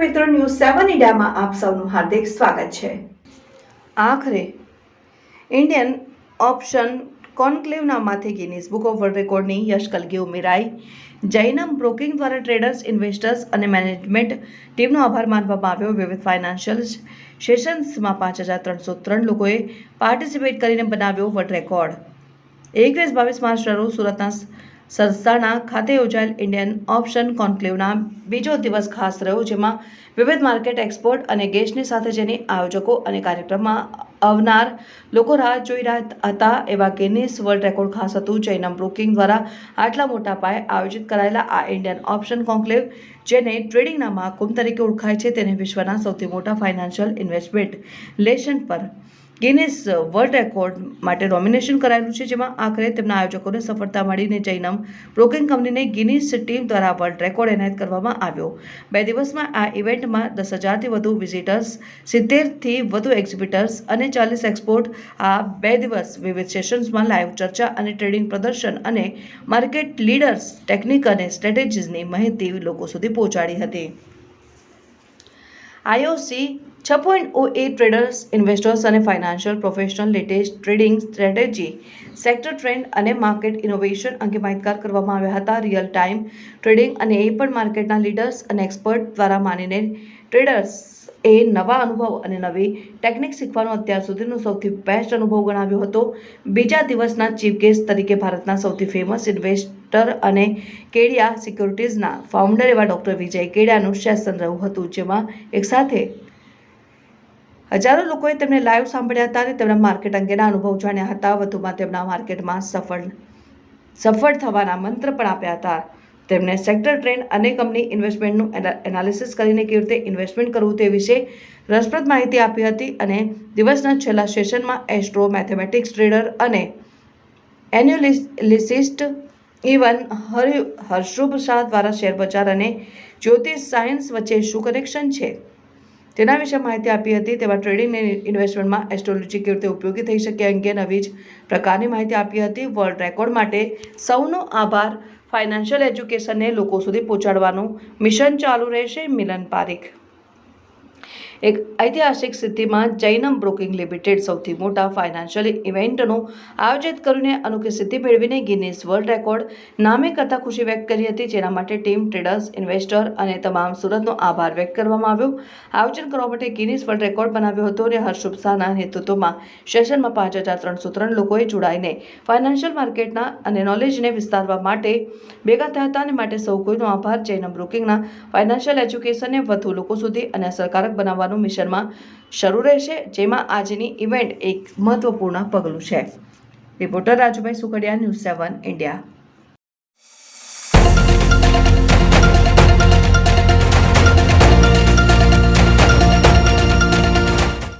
મિત્રો ન્યૂઝ સેવન ઇન્ડિયામાં આપ સૌનું હાર્દિક સ્વાગત છે. આખરે ઇન્ડિયન ઓપ્શન કોન્ક્લેવનામાંથી ગિનિસ બુક ઓફ વર્લ્ડ રેકોર્ડની યશકલગી ઉમેરાઈ. જૈનમ બ્રોકિંગ દ્વારા ટ્રેડર્સ ઇન્વેસ્ટર્સ અને મેનેજમેન્ટ ટીમનો આભાર માનવામાં આવ્યો. વિવિધ ફાઇનાન્શિયલ સેશન્સમાં પાંચ હજાર ત્રણસો ત્રણ લોકોએ પાર્ટિસિપેટ કરીને બનાવ્યો વર્લ્ડ રેકોર્ડ. એકવીસ બાવીસ માર્ચ સુરતના સરસાણા ખાતે યોજાયેલ ઇન્ડિયન ઓપ્શન કોન્ક્લેવના બીજો દિવસ ખાસ રહ્યો, જેમાં વિવિધ માર્કેટ એક્સપોર્ટ અને ગેસ્ટની સાથે જેની આયોજકો અને કાર્યક્રમમાં આવનાર લોકો રાહ જોઈ રહ્યા હતા, એવા ગિનિસ વર્લ્ડ રેકોર્ડ ખાસ હતું. જૈનમ બ્રોકિંગ દ્વારા આટલા મોટા પાયે આયોજિત કરાયેલા આ ઇન્ડિયન ઓપ્શન કોન્ક્લેવ જેને ટ્રેડિંગના મહાકુંભ તરીકે ઓળખાય છે, તેને વિશ્વના સૌથી મોટા ફાઇનાન્શિયલ ઇન્વેસ્ટમેન્ટ લેશન પર ગિનિસ વર્લ્ડ રેકોર્ડ માટે નોમિનેશન કરાયેલું છે, જેમાં આખરે તેમના આયોજકોને સફળતા મળીને જૈનમ બ્રોકિંગ કંપનીને ગિનિસ ટીમ દ્વારા વર્લ્ડ રેકોર્ડ એનાયત કરવામાં આવ્યો. બે દિવસમાં આ ઇવેન્ટમાં દસ હજારથી વધુ વિઝિટર્સ, સિત્તેરથી વધુ એક્ઝિબિટર્સ અને ચાલીસ એક્સપોર્ટ, આ બે દિવસ વિવિધ સેશન્સમાં લાઈવ ચર્ચા અને ટ્રેડિંગ પ્રદર્શન અને માર્કેટ લીડર્સ, ટેકનિક અને સ્ટ્રેટેજીસની માહિતી લોકો સુધી પહોંચાડી હતી. આઈઓસી, છ પોઈન્ટ ઓ એ ટ્રેડર્સ ઇન્વેસ્ટર્સ અને financial professional latest trading strategy sector trend અને માર્કેટ ઇનોવેશન અંગે માહિતગાર કરવામાં આવ્યા હતા. રિયલ ટાઈમ ટ્રેડિંગ અને એ પણ માર્કેટના લીડર્સ અને એક્સપર્ટ દ્વારા માનીને ટ્રેડર્સ એ નવા અનુભવ અને નવી ટેકનિક શીખવાનો અત્યાર સુધીનો સૌથી બેસ્ટ અનુભવ ગણાવ્યો હતો. બીજા દિવસના ચીફ ગેસ્ટ તરીકે ભારતના સૌથી ફેમસ ઇન્વેસ્ટર અને કેડિયા સિક્યોરિટીઝના ફાઉન્ડર એવા ડૉક્ટર વિજય કેડિયાનું સેશન રહ્યું હતું, જેમાં એકસાથે હજારો લોકોએ તેમને લાઈવ સાંભળ્યા હતા અને તેમના માર્કેટ અંગેના અનુભવ જાણ્યા હતા. વધુમાં તેમના માર્કેટમાં સફળ સફળ થવાના મંત્ર પણ આપ્યા હતા. તેમણે સેક્ટર ટ્રેન્ડ અને કંપની ઇન્વેસ્ટમેન્ટનું એનાલિસિસ કરીને કેવી રીતે ઇન્વેસ્ટમેન્ટ કરવું તે વિશે રસપ્રદ માહિતી આપી હતી અને દિવસના છેલ્લા સેશનમાં એસ્ટ્રો, મેથેમેટિક્સ ટ્રેડર અને એન્યુલિસિસ્ટ ઇવન હરિ હર્ષુભ શાહ દ્વારા શેરબજાર અને જ્યોતિષ સાયન્સ વચ્ચે શું કનેક્શન છે? તેના વિશે માહિતી આપી હતી તેમાં ટ્રેડિંગ અને ઇન્વેસ્ટમેન્ટમાં એસ્ટ્રોલોજી કેવી રીતે ઉપયોગી થઈ શકે અંગે નવી જ પ્રકારની માહિતી આપી હતી. વર્લ્ડ રેકોર્ડ માટે સૌનો આભાર. ફાઇનાન્શિયલ એજ્યુકેશનને લોકો સુધી પહોંચાડવાનું મિશન ચાલુ રહેશે. મિલન પારીખ. એક ઐતિહાસિક સિદ્ધિમાં જૈનમ બ્રોકિંગ લિમિટેડ સૌથી મોટા ફાઇનાન્શિયલ ઇવેન્ટનું આયોજિત કરીને અનોખી સિદ્ધિ મેળવીને ગિનિસ વર્લ્ડ રેકોર્ડ, નામે કરતાં ખુશી વ્યક્ત કરી હતી, જેના માટે ટીમ ટ્રેડર્સ, ઇન્વેસ્ટર અને તમામ સુરતનો આભાર વ્યક્ત કરવામાં આવ્યો. આયોજન કરવા માટે ગિનિસ વર્લ્ડ રેકોર્ડ બનાવ્યો હતો અને હર્ષુભ શાહના નેતૃત્વમાં સેશનમાં પાંચ હજાર ત્રણસો ત્રણ લોકોએ જોડાઈને ફાઇનાન્શિયલ માર્કેટના અને નોલેજને વિસ્તારવા માટે ભેગા થયા હતા અને માટે સૌ કોઈનો આભાર. જૈનમ બ્રોકિંગના ફાઇનાન્શિયલ એજ્યુકેશનને વધુ લોકો સુધી અને અસરકારક બનાવવાનું મિશનમાં શરૂ રહેશે, જેમાં આજની ઇવેન્ટ એક મહત્વપૂર્ણ પગલું છે. Reporter Rajubhai Sukhadia, news seven, India.